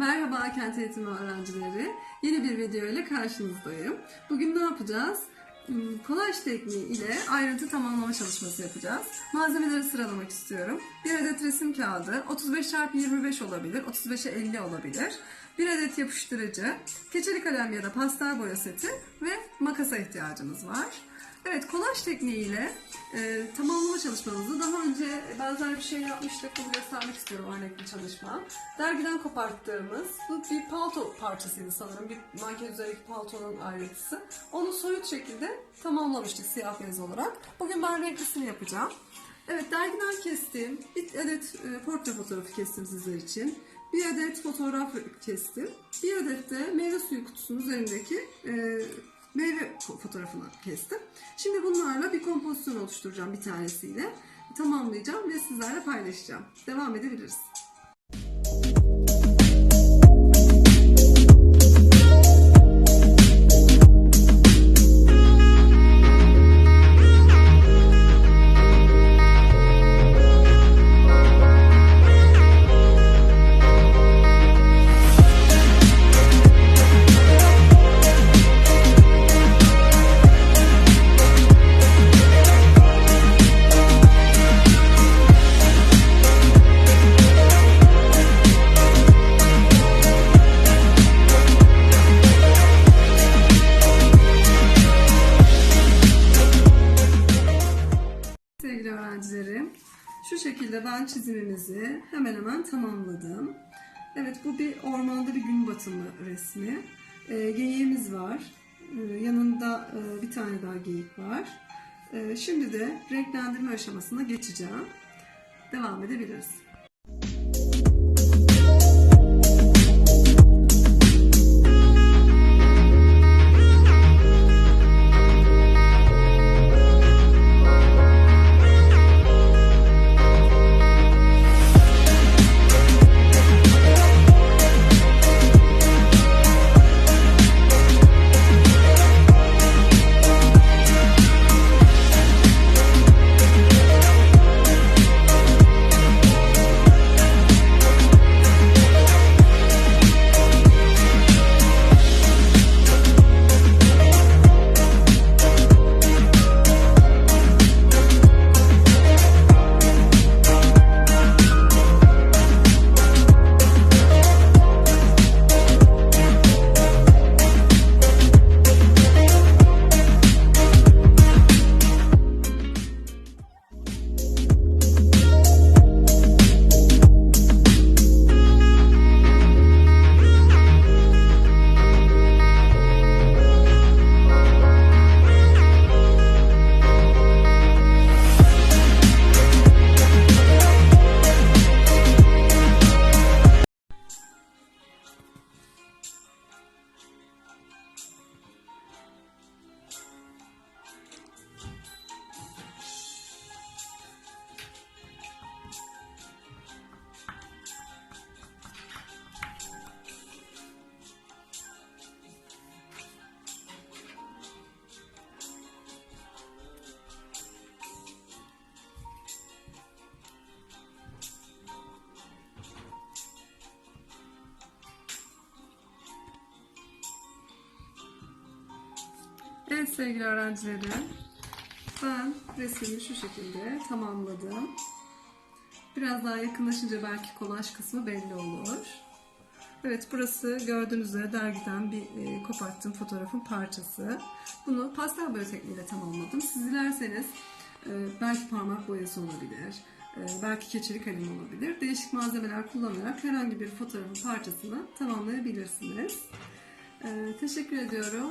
Merhaba Kent Eğitimi öğrencileri. Yeni bir video ile karşınızdayım. Bugün ne yapacağız? Hmm, Kolaj tekniği ile ayrıntı tamamlama çalışması yapacağız. Malzemeleri sıralamak istiyorum. Bir adet resim kağıdı, 35 x 25 olabilir, 35'e 50 olabilir. Bir adet yapıştırıcı, keçeli kalem ya da pastel boya seti ve makasa ihtiyacımız var. Evet, kolaj tekniğiyle e, tamamlama çalışmamızı daha önce benzer bir şey yapmıştık. Bunu göstermek istiyorum örnekli çalışma. Dergiden koparttığımız bu bir palto parçasıydı sanırım. Bir manken üzerindeki paltonun ayrıntısı. Onu soyut şekilde tamamlamıştık siyah beyaz olarak. Bugün ben renklisini yapacağım. Evet, dergiden kestiğim bir adet e, portre fotoğrafı kestim sizler için. Bir adet fotoğraf kestim. Bir adet de meyve suyu kutusunun üzerindeki e, meyve fotoğrafını kestim. Şimdi bunlarla bir kompozisyon oluşturacağım bir tanesiyle. Tamamlayacağım ve sizlerle paylaşacağım. Devam edebiliriz. Öğrencilerim, şu şekilde ben çizimimizi hemen hemen tamamladım. Evet bu bir ormanda bir gün batımı resmi. Ee, geyiğimiz var. Ee, yanında e, bir tane daha geyik var. Ee, şimdi de renklendirme aşamasına geçeceğim. Devam edebiliriz. Evet sevgili öğrencilerim, ben resmimi şu şekilde tamamladım. Biraz daha yakınlaşınca belki kolaj kısmı belli olur. Evet burası gördüğünüz üzere dergiden bir e, koparttığım fotoğrafın parçası. Bunu pastel boya tekniğiyle tamamladım. Siz dilerseniz e, belki parmak boyası olabilir, e, belki keçeli kalem olabilir. Değişik malzemeler kullanarak herhangi bir fotoğrafın parçasını tamamlayabilirsiniz. E, teşekkür ediyorum.